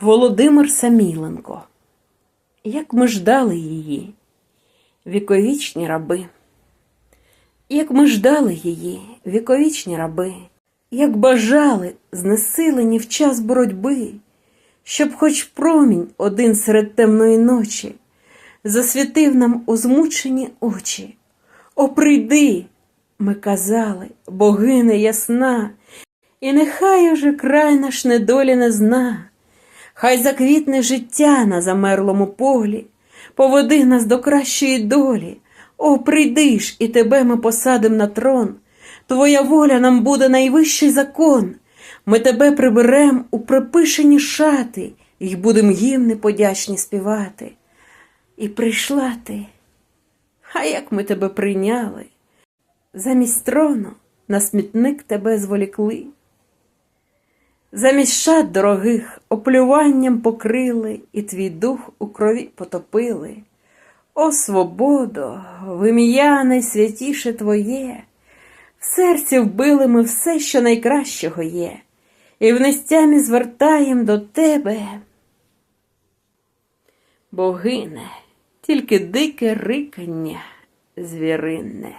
Володимир Саміленко. Як ми ждали її, віковічні раби. Як ми ждали її, віковічні раби, як бажали, знесилені в час боротьби, щоб хоч промінь один серед темної ночі засвітив нам у змучені очі. О, прийди, ми казали, богине ясна, і нехай уже край наш недолі не зна. Хай заквітне життя на замерлому полі, поведи нас до кращої долі. О, прийди ж, і тебе ми посадим на трон. Твоя воля нам буде найвищий закон. Ми тебе приберем у припишені шати, й будем гімни подячні співати. І прийшла ти, а як ми тебе прийняли? Замість трону на смітник тебе зволікли. Замість шат дорогих оплюванням покрили, і твій дух у крові потопили. О, свободо, в ім'я найсвятіше твоє, в серці вбили ми все, що найкращого є, і в нестямі звертаєм до тебе. Богине, тільки дике рикання звіринне.